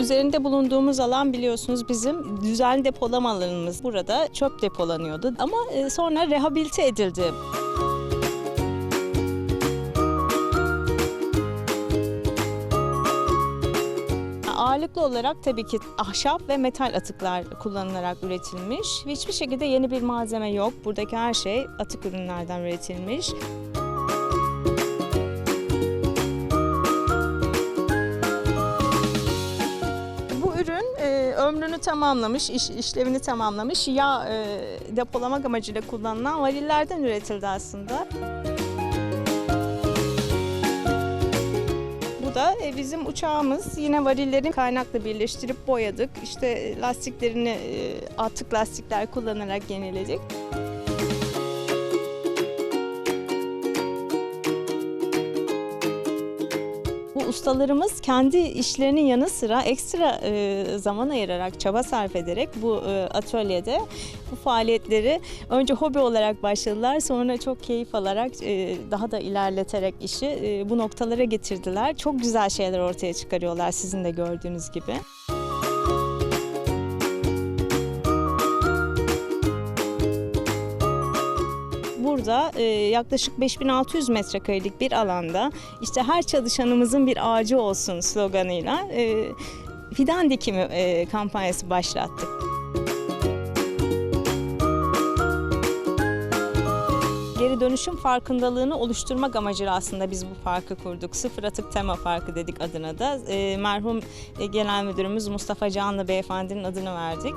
Üzerinde bulunduğumuz alan biliyorsunuz bizim düzenli depolama alanımız. Burada çöp depolanıyordu ama e, sonra rehabilite edildi. Ağırlıklı olarak tabii ki ahşap ve metal atıklar kullanılarak üretilmiş. Hiçbir şekilde yeni bir malzeme yok. Buradaki her şey atık ürünlerden üretilmiş. Ömrünü tamamlamış, iş, işlevini tamamlamış. Yağ e, depolamak amacıyla kullanılan varillerden üretildi aslında. Bu da e, bizim uçağımız. Yine varilleri kaynakla birleştirip boyadık. İşte e, lastiklerini e, atık lastikler kullanarak yeniledik. Ustalarımız kendi işlerinin yanı sıra ekstra e, zaman ayırarak, çaba sarf ederek bu e, atölyede bu faaliyetleri önce hobi olarak başladılar. Sonra çok keyif alarak e, daha da ilerleterek işi e, bu noktalara getirdiler. Çok güzel şeyler ortaya çıkarıyorlar sizin de gördüğünüz gibi. Burada e, yaklaşık 5600 metrekarelik bir alanda işte her çalışanımızın bir ağacı olsun sloganıyla e, fidan dikimi e, kampanyası başlattık. Geri dönüşüm farkındalığını oluşturmak amacıyla aslında biz bu parkı kurduk. Sıfır Atık Tema Parkı dedik adına da. E, merhum e, Genel Müdürümüz Mustafa Canlı Beyefendinin adını verdik.